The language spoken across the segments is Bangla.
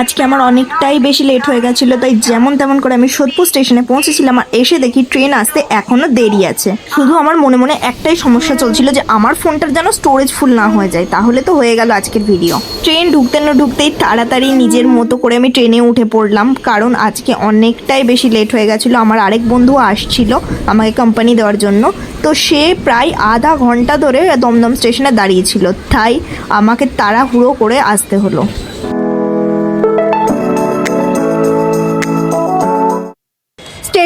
আজকে আমার অনেকটাই বেশি লেট হয়ে গেছিল, তাই যেমন তেমন করে আমি সোদপুর স্টেশনে পৌঁছেছিলাম আর এসে দেখি ট্রেন আসতে এখনও দেরি আছে। শুধু আমার মনে মনে একটাই সমস্যা চলছিল যে আমার ফোনটার যেন স্টোরেজ ফুল না হয়ে যায়, তাহলে তো হয়ে গেল আজকের ভিডিও ট্রেন ঢুকতে না ঢুকতেই তাড়াতাড়ি নিজের মতো করে আমি ট্রেনে উঠে পড়লাম, কারণ আজকে অনেকটাই বেশি লেট হয়ে গেছিল, আমার আরেক বন্ধু আসছিল আমাকে কোম্পানি দেওয়ার জন্য, তো সে প্রায় আধা ঘণ্টা ধরে দমদম স্টেশনে দাঁড়িয়েছিল তাই আমাকে তাড়াহুড়ো করে আসতে হলো।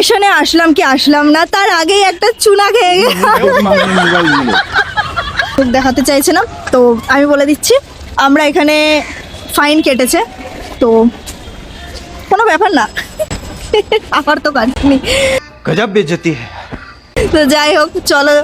রিলেশনে আসলাম কি আসলাম না তার আগেই একটা চুনা খেয়ে গেলাম দেখাতে চাইছে না তো আমি বলে দিচ্ছি আমরা এখানে ফাইন কেটেছে তো কোনো ব্যাপার না। আমার তো কাজ নেই। তো যাই হোক চলো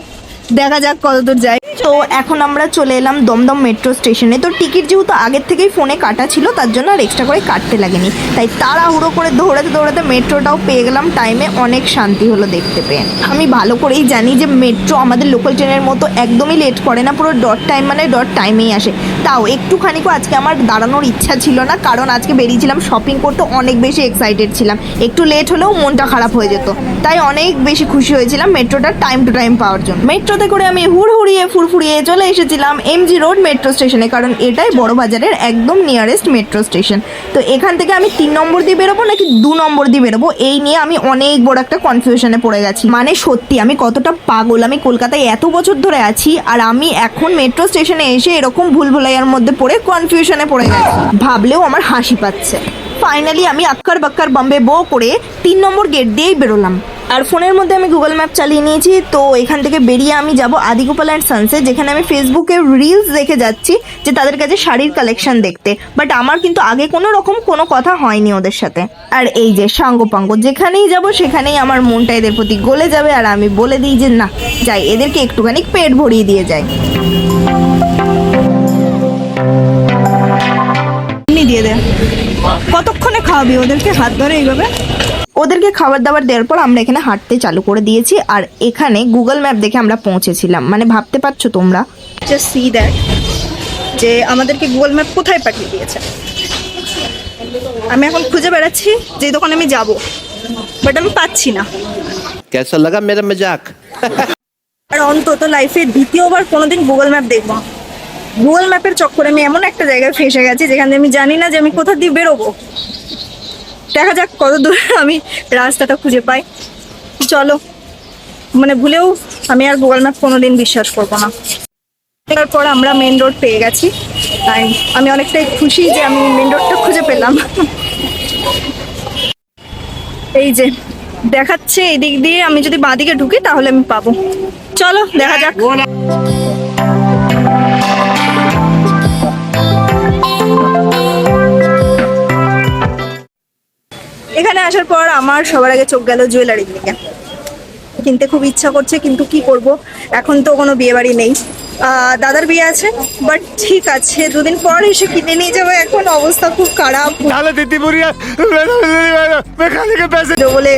দেখা যাক কতদূর যাই। তো এখন আমরা চলে এলাম দমদম মেট্রো স্টেশনে। তো টিকিট যেহেতু আগের থেকেই ফোনে কাটা ছিল, তার জন্য আর এক্সট্রা করে কাটতে লাগেনি। তাই তাড়াহুড়ো করে দৌড়াতে দৌড়াতে মেট্রোটাও পেয়ে গেলাম। টাইমে অনেক শান্তি হলো দেখতে পেয়ে। আমি ভালো করেই জানি যে মেট্রো আমাদের লোকাল ট্রেনের মতো একদমই লেট করে না, পুরো ডট টাইম মানে ডট টাইমেই আসে। তাও একটুখানিকও আজকে আমার দাঁড়ানোর ইচ্ছা ছিল না, কারণ আজকে বেরিয়েছিলাম শপিং করতে অনেক বেশি এক্সাইটেড ছিলাম। একটু লেট হলেও মনটা খারাপ হয়ে যেত। তাই অনেক বেশি খুশি হয়েছিলাম মেট্রোটা টাইম টু টাইম পাওয়ার জন্য। মেট্রোতে করে আমি হুড় হুড়িয়ে হুড়হুড়িয়ে ফুরফুরিয়ে চলে এসেছিলাম এমজি রোড মেট্রো স্টেশনে কারণ এটাই বড় বাজারের একদম নিয়ারেস্ট মেট্রো স্টেশন তো এখান থেকে আমি তিন নম্বর দিয়ে বেরোবো নাকি দু নম্বর দিয়ে বেরোবো? এই নিয়ে আমি অনেক বড় একটা কনফিউশনে পড়ে গেছি। মানে সত্যি, আমি কতটা পাগল? আমি কলকাতায় এত বছর ধরে আছি, আর আমি এখন মেট্রো স্টেশনে এসে এরকম ভুল ভুলাইয়ার মধ্যে পড়ে কনফিউশনে পড়ে গেছি। ভাবলেও আমার হাসি পাচ্ছে। ফাইনালি আমি আক্কার বাক্কার বম্বে বো করে তিন নম্বর গেট দিয়েই বেরোলাম। আর ফোনের মধ্যে আমি গুগল ম্যাপ চালিয়ে নিয়েছি, তো এখান থেকে বেরিয়ে আমি যাব আদিগোপাল অ্যান্ড সানসেট, যেখানে আমি ফেসবুকে রিলস দেখে যাচ্ছি যে তাদের কাছে শাড়ির কালেকশন দেখতে। বাট আমার কিন্তু আগে কোনো রকম কোনো কথা হয়নি ওদের সাথে। আর এই যে সাঙ্গপাঙ্গ, যেখানেই যাব সেখানেই আমার মনটা এদের প্রতি গলে যাবে আর আমি বলে দিই যে না, যাই, এদেরকে একটুখানি পেট ভরিয়ে দিয়ে যাই। দিয়ে দে। কতক্ষণে খাওয়াবি ওদেরকে হাত ধরে এইভাবে? ওদেরকে খাবার দাবার দেওয়ার পর আমরা এখানে হাঁটতে চালু করে দিয়েছি। আর এখানে গুগল ম্যাপ দেখে আমরা পৌঁছেছিলাম। মানে ভাবতে পারছ তোমরা? জাস্ট সি যে আমাদেরকে গুগল ম্যাপ কোথায় পাঠিয়ে দিয়েছে। আমি এখন খুঁজে বেড়াচ্ছি যে দোকানে আমি যাব। বাট আমি পাচ্ছি না। কেসা লাগা মেরা মজাক আর অন্তত লাইফে দ্বিতীয়বার কোনোদিন গুগল ম্যাপ দেখব। গুগল ম্যাপের চক্করে আমি এমন একটা জায়গায় ফেসে গেছি যেখানে আমি জানি না যে আমি কোথা দিয়ে বেরোবো। দেখা যাক কত দূর আমি রাস্তাটা খুঁজে পাই। চলো মানে ভুলেও আমি আর গুগল ম্যাপ কোনোদিন বিশ্বাস করব না। তারপর আমরা মেন রোড পেয়ে গেছি। তাই আমি অনেকটাই খুশি যে আমি মেন রোডটা খুঁজে পেলাম। এই যে, দেখাচ্ছে এদিক দিয়ে আমি যদি বাঁদিকে ঢুকি তাহলে আমি পাবো। চলো, দেখা যাক। এখানে আসার পর আমার সবার আগে চোখ গেল জুয়েলারির দিকে কিনতে খুব ইচ্ছা করছে, কিন্তু কি করব? এখন তো কোনো বিয়েবাড়ি নেই। দাদার বিয়ে আছে বাট ঠিক আছে দুদিন পর এসে কিনে নিয়ে যাব। এখন অবস্থা খুব খারাপ। বলে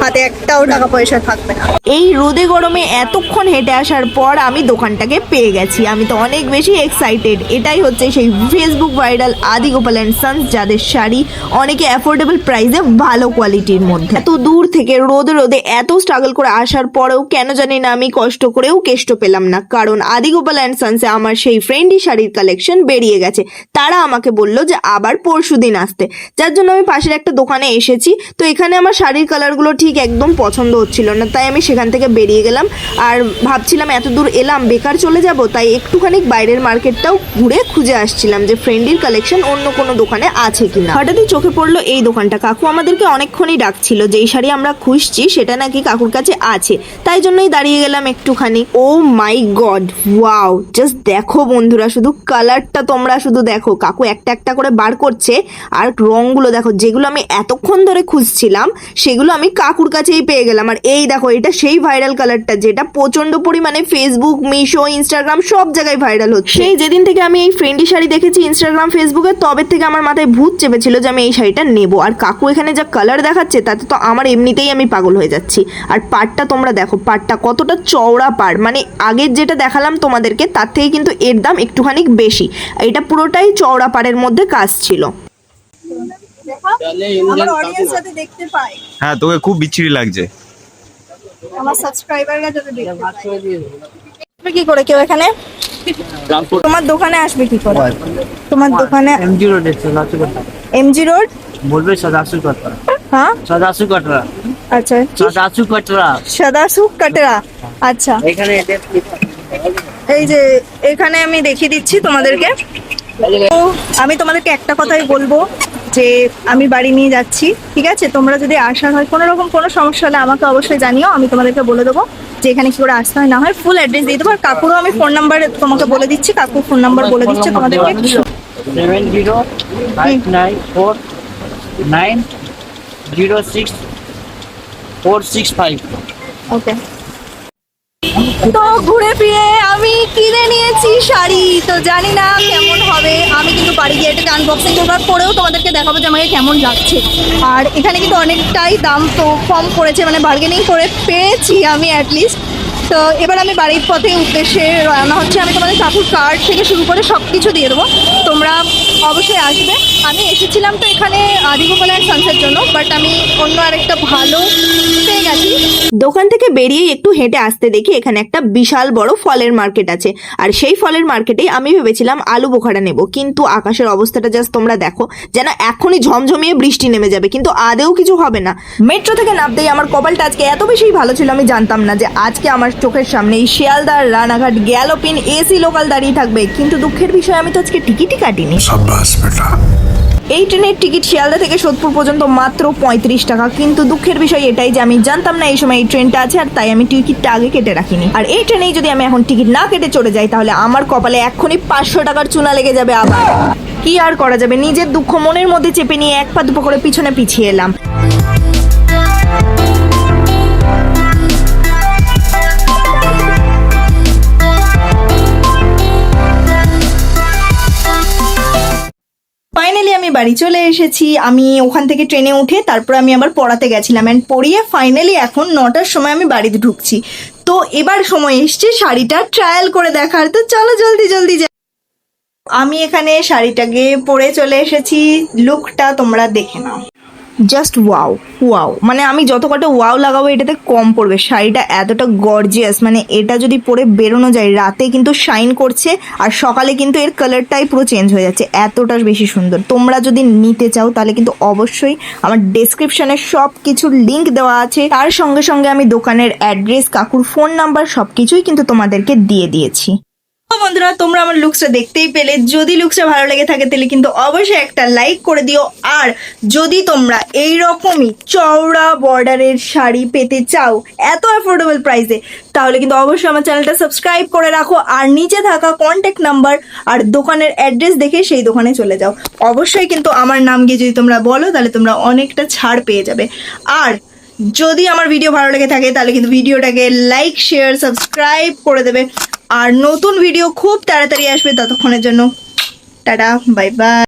হাতে একটাও টাকা পয়সা থাকবে না। এই রোদে গরমে এতক্ষণ হেঁটে আসার পর আমি দোকানটাকে পেয়ে গেছি। আমি তো অনেক বেশি এক্সাইটেড এটাই হচ্ছে সেই ফেসবুক ভাইরাল আদি গোপাল অ্যান্ড সন্স যাদের শাড়ি অনেকে অ্যাফোর্ডেবল প্রাইসে ভালো কোয়ালিটির মধ্যে। এত দূর থেকে রোদে রোদে এত স্ট্রাগল করে আসার পরেও কেন জানি না আমি কষ্ট করেও কেষ্ট পেলাম না। কারণ আদি গোপাল অ্যান্ড সান্সে আমার সেই ফ্রেন্ডই শাড়ির কালেকশন বেরিয়ে গেছে। তারা আমাকে বলল যে আবার পরশু দিন আসতে। যার জন্য আমি পাশের একটা দোকানে এসেছি। তো এখানে আমার শাড়ির কালারগুলো ঠিক একদম পছন্দ হচ্ছিল না। তাই আমি সেখান থেকে বেরিয়ে গেলাম। আর ভাবছিলাম এত দূর এলাম, বেকার চলে যাব। তাই একটুখানি বাইরের মার্কেটটাও ঘুরে খুঁজে আসছিলাম যে ফ্রেন্ডির কালেকশন অন্য কোনো দোকানে আছে কিনা। হঠাৎই চোখে পড়ল এই দোকানটা। কাকু আমাদেরকে অনেকক্ষণই ডাকছিল যেই শাড়ি আমরা খুঁজছি, সেটা নাকি কাকুর কাছে আছে। তাই জন্যই দাঁড়িয়ে গেলাম একটুখানি। Oh my god wow just দেখো বন্ধুরা, শুধু কালারটা তোমরা শুধু দেখো। কাকু একটা একটা করে বার করছে, আর রংগুলো দেখো, যেগুলো আমি এতক্ষণ ধরে খুঁজছিলাম, সেগুলো আমি কাকুর কাছেই পেয়ে গেলাম। আর এই দেখো, এটা সেই ভাইরাল কালারটা যেটা প্রচণ্ড পরিমাণে ফেসবুক মিশো ইনস্টাগ্রাম সব জায়গায় ভাইরাল হচ্ছে। সেই যেদিন থেকে আমি এই ফ্রেন্ডি শাড়ি দেখেছি ইনস্টাগ্রাম ফেসবুকে তবে থেকে আমার মাথায় ভূত চেপেছিল যে আমি এই শাড়িটা নেব। আর কাকু এখানে যা কালার দেখাচ্ছে, তাতে তো আমার এমনিতেই আমি পাগল হয়ে যাচ্ছি। আর পাটটা তোমরা দেখো পাটটা কতটা চওড়া পাড় মানে আগের যেটা দেখালাম তোমাদেরকে তার থেকে কিন্তু এর দাম একটুখানি বেশি। এটা পুরোটাই চওড়া পাড়ের মধ্যে কাজ ছিল। হ্যাঁ তোকে খুব বিচ্ছিরি লাগছে। কি করে কেউ এখানে? তোমার দোকানে আসবে কি করে? তোমার দোকানে এমজি রোড এমজি রোড বলবে সদাসু কটরা। হ্যাঁ? সদাসু কটরা। আচ্ছা। সদাসু কটরা। সদাসু কটরা। আচ্ছা। এখানে এই যে এখানে আমি দেখিয়ে দিচ্ছি তোমাদেরকে। তো আমি তোমাদেরকে একটা কথাই বলব যে আমি বাড়ি নিয়ে যাচ্ছি ঠিক আছে? তোমরা যদি আসার হয় কোনো রকম কোনো সমস্যা হলে আমাকে অবশ্যই জানিও আমি তোমাদেরকে বলে দেবো যে এখানে কি করে আসতে হয় না হয় ফুল অ্যাড্রেস দিয়ে দেবো। আর কাকুরও আমি ফোন নাম্বার তোমাকে বলে দিচ্ছি কাকুর ফোন নাম্বার বলে দিচ্ছে তোমাদেরকে। Seven zero nine four nine zero six four six five. Okay তো ঘুরে ফিরে আমি কিনে নিয়েছি শাড়ি। তো জানি না কেমন হবে। আমি কিন্তু বাড়ি গিয়ে এটাকে আনবক্সিং করবার পরেও তোমাদেরকে দেখাবো যে আমাকে কেমন লাগছে। আর এখানে কিন্তু অনেকটাই দাম তো কম পড়েছে মানে বার্গেনিং করে পেয়েছি আমি অ্যাটলিস্ট তো এবার আমি বাড়ির পথে উদ্দেশ্যে রওনা হচ্ছে। আমি তোমাদের কাকুর কার্ড থেকে শুরু করে সব কিছু দিয়ে দেবো। তোমরা অবশ্যই আসবে। আমি এসেছিলাম তো এখানে আদিগোপাল অ্যান্ড সানসের জন্য বাট আমি অন্য আরেকটা ভালো পেয়ে গেছি। দোকান থেকে বেরিয়ে একটু হেঁটে আসতে দেখি এখানে একটা বিশাল বড় ফলের মার্কেট আছে। আর সেই ফলের মার্কেটেই আমি ভেবেছিলাম আলু বোখারা নেব, কিন্তু আকাশের অবস্থাটা জাস্ট তোমরা দেখো, যেন এখনই ঝমঝমিয়ে বৃষ্টি নেমে যাবে, কিন্তু আদেও কিছু হবে না। মেট্রো থেকে নামতেই আমার কপালটা আজকে এত বেশি ভালো ছিল, আমি জানতাম না যে আজকে আমার চোখের সামনে এই শিয়ালদার রানাঘাট গ্যালোপিন এসি লোকাল দাঁড়িয়ে থাকবে। কিন্তু দুঃখের বিষয়, আমি তো আজকে টিকিটই কাটিনি সাব্বাস বেটা। এই ট্রেনের টিকিট শিয়ালদা থেকে সোদপুর পর্যন্ত মাত্র পঁয়ত্রিশ টাকা। কিন্তু দুঃখের বিষয় এটাই যে আমি জানতাম না এই সময় এই ট্রেনটা আছে আর তাই আমি টিকিটটা আগে কেটে রাখিনি। আর এই ট্রেনেই যদি আমি এখন টিকিট না কেটে চলে যাই তাহলে আমার কপালে এক্ষুনি পাঁচশো টাকার চুনা লেগে যাবে আবার। কি আর করা যাবে? নিজের দুঃখ মনের মধ্যে চেপে নিয়ে এক পা দুপা করে পিছনে পিছিয়ে এলাম। বাড়ি চলে এসেছি। আমি ওখান থেকে ট্রেনে উঠে তারপর আমি আবার পড়াতে গেছিলাম। অ্যান্ড পড়িয়ে ফাইনালি এখন নটার সময় আমি বাড়িতে ঢুকছি। তো এবার সময় এসছে শাড়িটা ট্রায়াল করে দেখার। তো চলো জলদি জলদি যাই। আমি এখানে শাড়িটাকে পরে চলে এসেছি। লুকটা তোমরা দেখে নাও। জাস্ট ওয়াও ওয়াও মানে আমি যত কটা ওয়াও লাগাবো, এটাতে কম পড়বে। শাড়িটা এতটা গর্জিয়াস মানে এটা যদি পরে বেরোনো যায়, রাতে কিন্তু শাইন করছে, আর সকালে কিন্তু এর কালারটাই পুরো চেঞ্জ হয়ে যাচ্ছে। এতটা বেশি সুন্দর। তোমরা যদি নিতে চাও, তাহলে কিন্তু অবশ্যই আমার ডেসক্রিপশনে সব কিছুর লিঙ্ক দেওয়া আছে। তার সঙ্গে সঙ্গে আমি দোকানের অ্যাড্রেস কাকুর ফোন নাম্বার সব কিছুই কিন্তু তোমাদেরকে দিয়ে দিয়েছি। বন্ধুরা, তোমরা আমার লুকসটা দেখতেই পেলে। যদি লুকসটা ভালো লেগে থাকে, তাহলে কিন্তু অবশ্যই একটা লাইক করে দিও। আর যদি তোমরা এই রকমই চওড়া বর্ডারের শাড়ি পেতে চাও এত অ্যাফোর্ডেবল প্রাইসে তাহলে কিন্তু অবশ্যই আমার চ্যানেলটা সাবস্ক্রাইব করে রাখো। আর নিচে থাকা কন্ট্যাক্ট নাম্বার আর দোকানের অ্যাড্রেস দেখে সেই দোকানে চলে যাও। অবশ্যই কিন্তু আমার নাম গিয়ে যদি তোমরা বলো, তাহলে তোমরা অনেকটা ছাড় পেয়ে যাবে। আর যদি আমার ভিডিও ভালো লেগে থাকে, তাহলে কিন্তু ভিডিওটাকে লাইক শেয়ার সাবস্ক্রাইব করে দেবে। আর নতুন ভিডিও খুব তাড়াতাড়ি আসবে ততক্ষণের জন্য। Tata bye bye